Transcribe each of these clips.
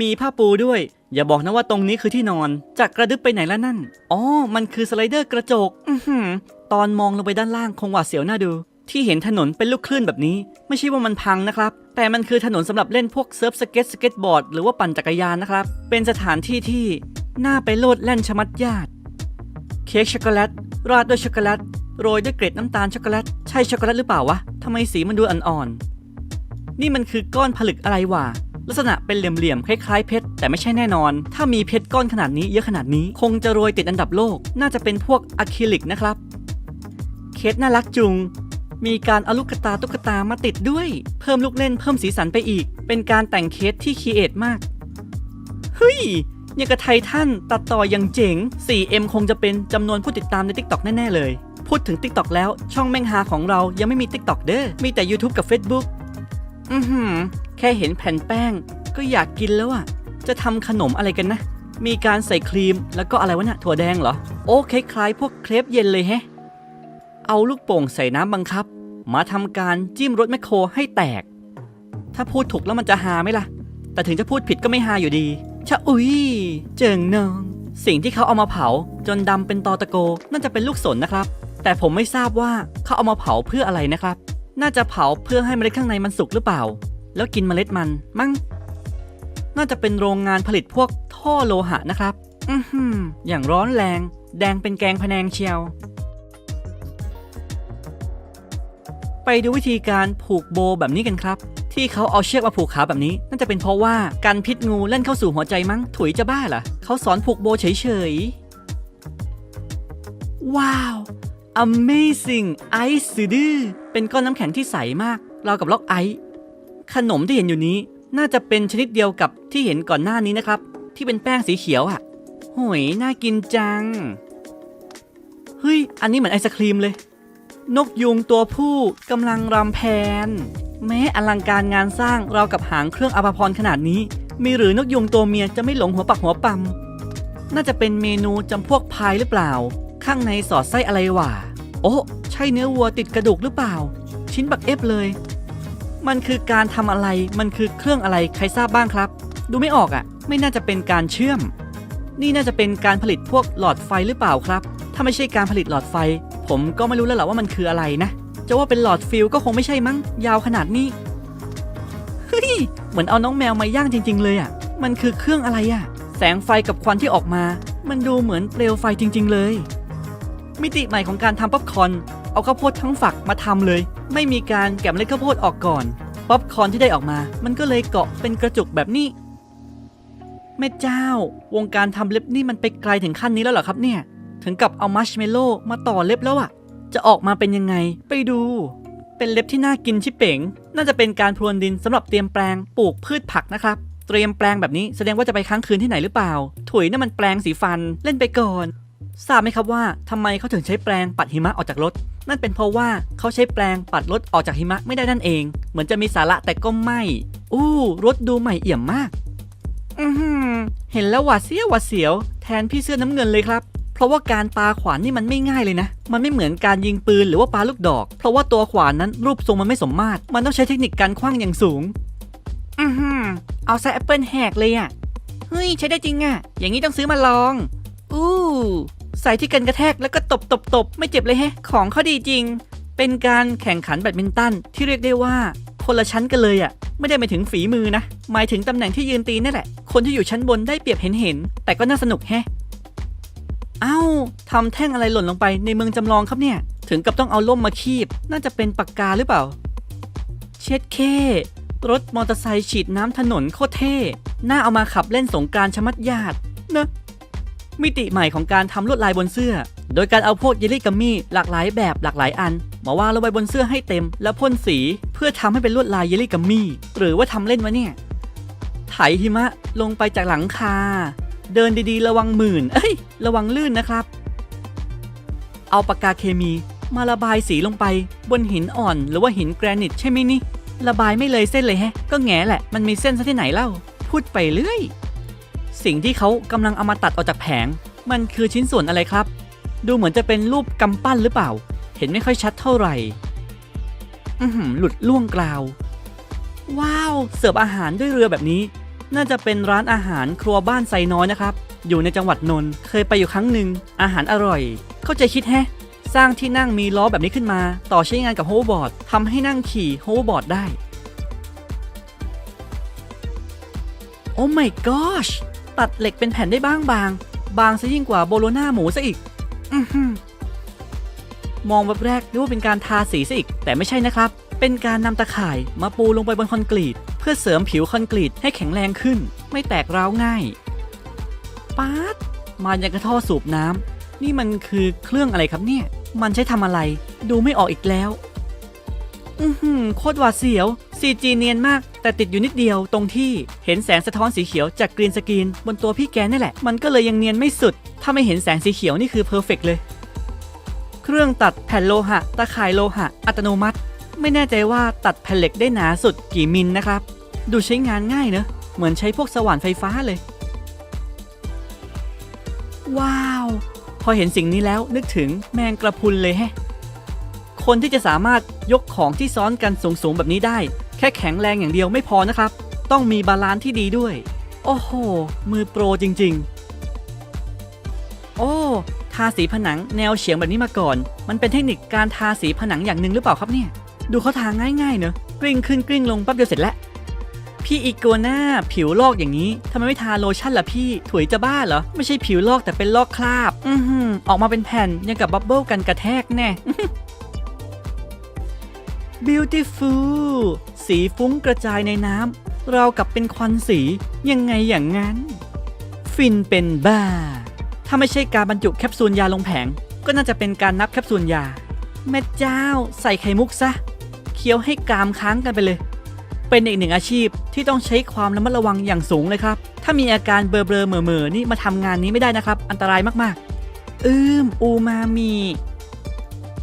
มีผ้าปูด้วย อย่าบอกนะว่าตรงนี้คือที่นอนจากกระดึบไปไหนแล้วนั่น อ๋อ มันคือสไลเดอร์กระจก อือหือ ตอนมองลงไปด้านล่างคงหวาดเสียวน่าดู ที่เห็นถนนเป็นลูกคลื่นแบบนี้ ไม่ใช่ว่ามันพังนะครับ แต่มันคือถนนสำหรับเล่นพวกเซิร์ฟสเก็ตสเก็ตบอร์ดหรือว่าปั่นจักรยานนะครับ เป็นสถานที่ที่น่าไปโลดแล่นชะมัดญาติ เค้กช็อกโกแลตราดด้วยช็อกโกแลตโรยด้วยเกล็ดน้ำตาลช็อกโกแลตใช่ช็อกโกแลตหรือเปล่าวะทำไมสีมันดูอ่อนๆนี่มันคือก้อนผลึกอะไรวะ ลักษณะเป็นเหลี่ยมๆคล้ายๆเพชรแต่ไม่ใช่แน่นอน ถ้ามีเพชรก้อนขนาดนี้เยอะขนาดนี้ คงจะโรยติดอันดับโลก น่าจะเป็นพวกอะคริลิกนะครับ เคสน่ารักจุง มีการเอาลูกกระตาตุ๊กตามาติดด้วย เพิ่มลูกเล่นเพิ่มสีสันไปอีก เป็นการแต่งเคสที่คีเอทมาก เฮ้ยยังกับไททันตัดต่ออย่างเจ๋ง 4M คงจะเป็นจำนวนผู้ติดตามใน TikTok แน่ ๆ เลย พูดถึง TikTok แล้วช่องแม่งฮาของเรายังไม่มี TikTok เด้อ มีแต่ YouTube กับ Facebook อือหือ แค่เห็นแผ่นแป้งก็อยากกินแล้วอะจะทำขนมอะไรกันนะ มีการใส่ครีมแล้วก็อะไรวะเนี่ยถั่วแดงเหรอ โอ้คล้ายๆพวกเครปเย็นเลยแฮะ เอาลูกโป่งใส่น้ำบังคับ มาทำการจิ้มรถแมคโครให้แตก ถ้าพูดถูกแล้วมันจะฮาไหมล่ะ แต่ถึงจะพูดผิดก็ไม่ฮาอยู่ดีชะอุ้ยเจิงนอง สิ่งที่เขาเอามาเผาจนดำเป็นตอตะโกน่าจะเป็นลูกสนนะครับ แต่ผมไม่ทราบว่าเขาเอามาเผาเพื่ออะไรนะครับ น่าจะเผาเพื่อให้เมล็ดข้างในมันสุกหรือเปล่า แล้วกินเมล็ดมันมั้งน่าจะเป็นโรงงานผลิตพวกท่อโลหะนะครับ อือหืออย่างร้อนแรง แดงเป็นแกงพะแนงเชียว ไปดูวิธีการผูกโบแบบนี้กันครับ ที่เขาเอาเชือกมาผูกขาแบบนี้ น่าจะเป็นเพราะว่าการพิษงูเล่นเข้าสู่หัวใจมั้ง ถุยจะบ้าเหรอเขาสอนผูกโบเฉยๆ ว้าว Amazing Ice ดื้อเป็นก้อนน้ำแข็งที่ใสมากราวกับล็อกไอซ์ ขนมที่เห็นอยู่นี้ น่าจะเป็นชนิดเดียวกับที่เห็นก่อนหน้านี้นะครับ ที่เป็นแป้งสีเขียวอะ่ะโหยน่ากินจัง เฮ้ย อันนี้เหมือนไอศครีมเลย นกยุงตัวผู้กำลังรำแพน แม้อลังการงานสร้างเรากับหางเครื่องอภพรขนาดนี้ มีหรือนกยุงตัวเมียจะไม่หลงหัวปักหัวปั๊มน่าจะเป็นเมนูจำพวกพายหรือเปล่า ข้างในสอดไส้อะไรวะโอ้ ใช่เนื้อวัวติดกระดูกหรือเปล่า ชิ้นบักเอฟเลย มันคือการทำอะไร มันคือเครื่องอะไรใครทราบบ้างครับ ดูไม่ออกอะ่ะ ไม่น่าจะเป็นการเชื่อม นี่น่าจะเป็นการผลิตพวกหลอดไฟหรือเปล่าครับ ถ้าไม่ใช่การผลิตหลอดไฟ ผมก็ไม่รู้แล้วแหละว่ามันคืออะไรนะ จะว่าเป็นหลอดฟิลก็คงไม่ใช่มั้ง ยาวขนาดนี้ เฮ้ย เหมือนเอาน้องแมวมาย่างจริง ๆ เลยอะ่ะ มันคือเครื่องอะไรอะ่ะ แสงไฟกับควันที่ออกมา มันดูเหมือนเปลวไฟจริง ๆ เลย มิติใหม่ของการทำป๊อปคอร์น เอาข้าวโพดทั้งฝักมาทำเลย ไม่มีการแกะเมล็ดข้าวโพดออกก่อน ป๊อปคอร์นที่ได้ออกมา มันก็เลยเกาะเป็นกระจุกแบบนี้แม่เจ้า วงการทำเล็บนี่มันไปไกลถึงขั้นนี้แล้วเหรอครับเนี่ย ถึงกับเอามัชเมลโล่มาต่อเล็บแล้วอะจะออกมาเป็นยังไงไปดู เป็นเล็บที่น่ากินชิเป๋ง น่าจะเป็นการพรวนดินสำหรับเตรียมแปลงปลูกพืชผักนะครับ เตรียมแปลงแบบนี้แสดงว่าจะไปค้างคืนที่ไหนหรือเปล่า ถุยนั่นมันแปลงสีฟันเล่นไปก่อน ทราบไหมครับว่าทำไมเขาถึงใช้แปลงปัดหิมะออกจากรถ นั่นเป็นเพราะว่าเขาใช้แปลงปัดรถออกจากหิมะไม่ได้นั่นเอง เหมือนจะมีสาระแต่ก็ไม่ อู้รถดูใหม่เอี่ยมมาก อือหือเห็นแล้วหวาดเสียวหวาดเสียว แทนพี่เสื้อน้ำเงินเลยครับ เพราะว่าการปาขวานนี่มันไม่ง่ายเลยนะ มันไม่เหมือนการยิงปืนหรือว่าปาลูกดอก เพราะว่าตัวขวานนั้นรูปทรงมันไม่สมมาตร มันต้องใช้เทคนิคการคว้างอย่างสูง อือหือเอาซะแอปเปิลแหกเลยอะเฮ้ยใช้ได้จริงอะอย่างนี้ต้องซื้อมาลอง อู้ ใส่ที่กันกระแทกแล้วก็ตบตบตบไม่เจ็บเลยแฮะ ของเขาดีจริง เป็นการแข่งขันแบดมินตันที่เรียกได้ว่าคนละชั้นกันเลยอะ่ะ ไม่ได้หมาถึงฝีมือนะ หมายถึงตำแหน่งที่ยืนตีนั่นแหละ คนที่อยู่ชั้นบนได้เปรียบเห็นเห็นๆแต่ก็น่าสนุกแฮะเอ้าทำแท่งอะไรหล่นลงไปในเมืองจำลองครับเนี่ย ถึงกับต้องเอาล่มมาคีบ น่าจะเป็นปากกาหรือเปล่า เช็ดเครถมอเตอร์ไซค์ฉีดน้ำถนนโคตรเท่ น่าเอามาขับเล่นสงการชะมัดญาตินะ มิติใหม่ของการทำลวดลายบนเสื้อ โดยการเอาพวกเยลลี่กัมมี่หลากหลายแบบหลากหลายอัน มาวางลงไปบนเสื้อให้เต็ม แล้วพ่นสีเพื่อทำให้เป็นลวดลายเยลลี่กัมมี่หรือว่าทำเล่นวะเนี่ยไถหิมะลงไปจากหลังคา เดินดีๆ ระวังหมื่น เอ้ย ระวังลื่นนะครับ เอาปากกาเคมีมาระบายสีลงไปบนหินอ่อนหรือว่าหินแกรนิตใช่ไหมนี่ ระบายไม่เลยเส้นเลยแฮะ ก็แง่แหละ มันมีเส้นซะที่ไหนเล่า พูดไปเรื่อย สิ่งที่เขากำลังเอามาตัดออกจากแผง มันคือชิ้นส่วนอะไรครับ ดูเหมือนจะเป็นรูปกำปั้นหรือเปล่า เห็นไม่ค่อยชัดเท่าไหร่อือหือหลุดล่วงกล่าว ว้าว เสิร์ฟอาหารด้วยเรือแบบนี้ น่าจะเป็นร้านอาหารครัวบ้านไซน้อยนะครับ อยู่ในจังหวัดนนท์เคยไปอยู่ครั้งหนึ่ง อาหารอร่อย เข้าใจคิดแฮะ สร้างที่นั่งมีล้อแบบนี้ขึ้นมา ต่อใช้งานกับโฮเวอร์บอร์ดทำให้นั่งขี่โฮเวอร์บอร์ดได้ โอ้ my gosh ตัดเหล็กเป็นแผ่นได้บ้างบาง บางซะยิ่งกว่าโบโลน่าหมูซะอีกอมองแบบแรกนึกว่าเป็นการทาสีซะอีก แต่ไม่ใช่นะครับ เป็นการนำตะข่ายมาปูลงไปบนคอนกรีต เพื่อเสริมผิวคอนกรีตให้แข็งแรงขึ้น ไม่แตกร้าวง่ายป๊าดมาอย่างกระท่อสูบน้ำนี่มันคือเครื่องอะไรครับเนี่ย มันใช้ทำอะไร ดูไม่ออกอีกแล้ว อือหือโคตรหวาดเสียว CG เนียนมาก แต่ติดอยู่นิดเดียวตรงที่เห็นแสงสะท้อนสีเขียวจากกรีนสกรีนบนตัวพี่แกนี่แหละ มันก็เลยยังเนียนไม่สุด ถ้าไม่เห็นแสงสีเขียวนี่คือเพอร์เฟกเลย เครื่องตัดแผ่นโลหะ ตะข่ายโลหะ อัตโนมัติ ไม่แน่ใจว่าตัดแผ่นเหล็กได้หนาสุดกี่มิลนะครับ ดูใช้งานง่ายเนอะเหมือนใช้พวกสว่านไฟฟ้าเลย ว้าว พอเห็นสิ่งนี้แล้วนึกถึงแมงกระพุนเลยแฮะ คนที่จะสามารถยกของที่ซ้อนกันสูงๆแบบนี้ได้ แค่แข็งแรงอย่างเดียวไม่พอนะครับ ต้องมีบาลานซ์ที่ดีด้วย โอ้โห มือโปรจริงๆ โอ้ทาสีผนังแนวเฉียงแบบนี้มาก่อน มันเป็นเทคนิคการทาสีผนังอย่างหนึ่งหรือเปล่าครับเนี่ย ดูเขาทาง่ายๆเนอะกลิ้งขึ้นกลิ้งลงแป๊บเดียวเสร็จแล้วพี่อีกัวหน้าผิวลอกอย่างนี้ทำไมไม่ทาโลชั่นล่ะพี่ถุยจะบ้าเหรอ ไม่ใช่ผิวลอกแต่เป็นลอกคราบ อือหือออกมาเป็นแผ่นยังกับบับเบิลกันกระแทกแน่ beautiful สีฟุ้งกระจายในน้ำเรากับเป็นควันสียังไงอย่างนั้น ฟินเป็นบ้า ถ้าไม่ใช่การบรรจุแคปซูลยาลงแผง ก็น่าจะเป็นการนับแคปซูลยา แม่เจ้าใส่ไข่มุกซะ เคี้ยวให้กรามค้างกันไปเลย เป็นอีกหนึ่งอาชีพที่ต้องใช้ความระมัดระวังอย่างสูงเลยครับ ถ้ามีอาการเบลอๆเหม่อๆนี่มาทำงานนี้ไม่ได้นะครับ อันตรายมากๆ อืมอูมามี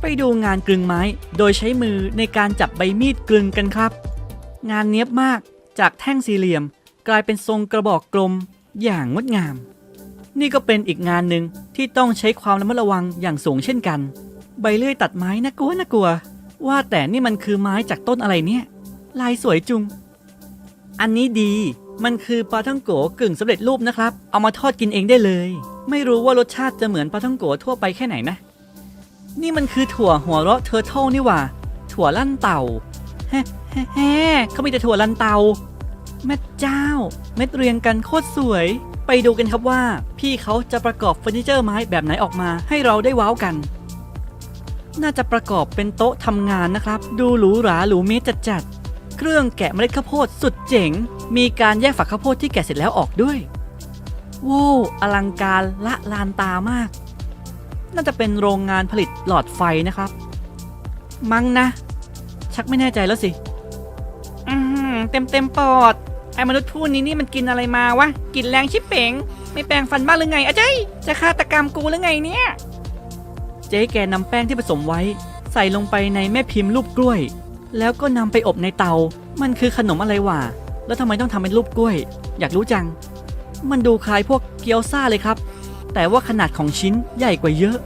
ไปดูงานกลึงไม้ โดยใช้มือในการจับใบมีดกลึงกันครับ งานเนี้ยบมากจากแท่งสี่เหลี่ยม กลายเป็นทรงกระบอกกลมอย่างงดงาม นี่ก็เป็นอีกงานหนึ่งที่ต้องใช้ความระมัดระวังอย่างสูงเช่นกัน ใบเลื่อยตัดไม้น่ากลัวน่ากลัว ว่าแต่นี่มันคือไม้จากต้นอะไรเนี่ย ลายสวยจุง อันนี้ดีมันคือปลาท่องโกกึ่งสำเร็จรูปนะครับ เอามาทอดกินเองได้เลย ไม่รู้ว่ารสชาติจะเหมือนปลาท่องโกทั่วไปแค่ไหนนะ นี่มันคือถั่วหัวเราะเทอร์เทลนี่หว่า ถั่วลั่นเต่าแฮ่แฮ่เขามีแต่ถั่วลั่นเต่าแม่เจ้า เม็ดเรียงกันโคตรสวย ไปดูกันครับว่า พี่เขาจะประกอบเฟอร์นิเจอร์ไม้แบบไหนออกมาให้เราได้ว้าวกัน น่าจะประกอบเป็นโต๊ะทำงานนะครับ ดูหรูหราหรูเมตรจัด เครื่องแกะเมล็ดข้าวโพดสุดเจ๋ง มีการแยกฝักข้าวโพดที่แกะเสร็จแล้วออกด้วยว้าวอลังการละลานตามาก น่าจะเป็นโรงงานผลิตหลอดไฟนะครับ มั้งนะ ชักไม่แน่ใจแล้วสิ อืมเต็มเต็มๆปอด ไอ้มนุษย์ผู้นี้นี่มันกินอะไรมาวะ กินแรงชิบเป๋ง ไม่แปรงฟันบ้างหรือไงอะเจ้ยจะฆาตกรรมกูหรือไงเนี่ย เจ๊แกนำแป้งที่ผสมไว้ ใส่ลงไปในแม่พิมพ์รูปกล้วย แล้วก็นำไปอบในเตา มันคือขนมอะไรวะ แล้วทำไมต้องทำเป็นรูปกล้วย อยากรู้จัง มันดูคล้ายพวกเกี๊ยวซ่าเลยครับ แต่ว่าขนาดของชิ้นใหญ่กว่าเยอะ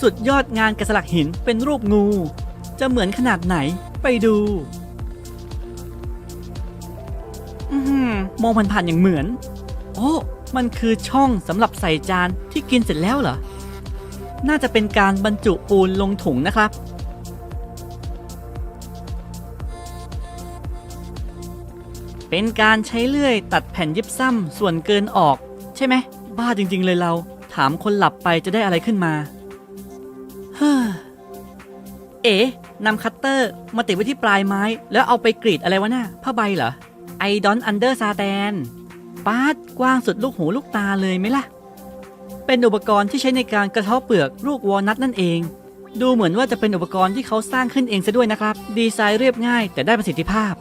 สุดยอดงานแกะสลักหินเป็นรูปงู จะเหมือนขนาดไหนไปดู อือหือมองผ่านๆอย่างเหมือน โอ้มันคือช่องสำหรับใส่จานที่กินเสร็จแล้วเหรอ น่าจะเป็นการบรรจุปูนลงถุงนะครับ เป็นการใช้เลื่อยตัดแผ่นยิบซ้ำส่วนเกินออกใช่ไหม บ้าจริง ๆ เลยเรา ถามคนหลับไปจะได้อะไรขึ้นมา เฮ้อ เอ๋นำคัตเตอร์มาติดไว้ที่ปลายไม้ แล้วเอาไปกรีดอะไรวะน่ะผ้าใบเหรอ ไอดอนอันเดอร์ซาแตนปาดกว้างสุดลูกหูลูกตาเลยไหมล่ะ เป็นอุปกรณ์ที่ใช้ในการกระเทาะเปลือกลูกวอลนัทนั่นเอง ดูเหมือนว่าจะเป็นอุปกรณ์ที่เขาสร้างขึ้นเองซะด้วยนะครับ ดีไซน์เรียบง่ายแต่ได้ประสิทธิภาพ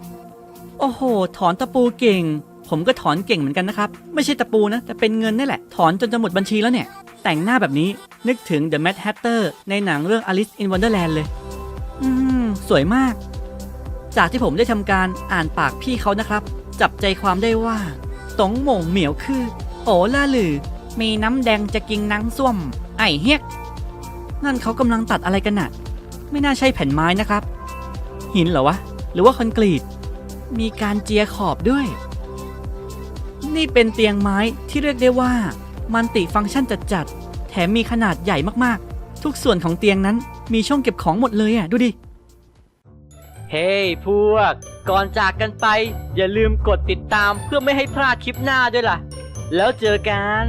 โอ้โห ถอนตะปูเก่ง ผมก็ถอนเก่งเหมือนกันนะครับ ไม่ใช่ตะปูนะ แต่เป็นเงินนี่แหละ ถอนจนจะหมดบัญชีแล้วเนี่ย แต่งหน้าแบบนี้นึกถึง The Mad Hatter ในหนังเรื่อง Alice in Wonderland เลย อืม สวยมาก จากที่ผมได้ทำการอ่านปากพี่เขานะครับ จับใจความได้ว่าตงหม่งเหมียวคือ โอล่าหลือ มีน้ำแดงจะกินนังส้วม ไอเฮียก นั่นเขากำลังตัดอะไรกันน่ะ ไม่น่าใช่แผ่นไม้นะครับ หินเหรอวะ หรือว่าคอนกรีต มีการเจียขอบด้วย นี่เป็นเตียงไม้ที่เรียกได้ว่ามันติฟังก์ชันจัดๆ แถมมีขนาดใหญ่มากๆ ทุกส่วนของเตียงนั้นมีช่องเก็บของหมดเลยอะ ดูดิ เฮ้ hey, พวก ก่อนจากกันไป อย่าลืมกดติดตามเพื่อไม่ให้พลาดคลิปหน้าด้วยล่ะ แล้วเจอกัน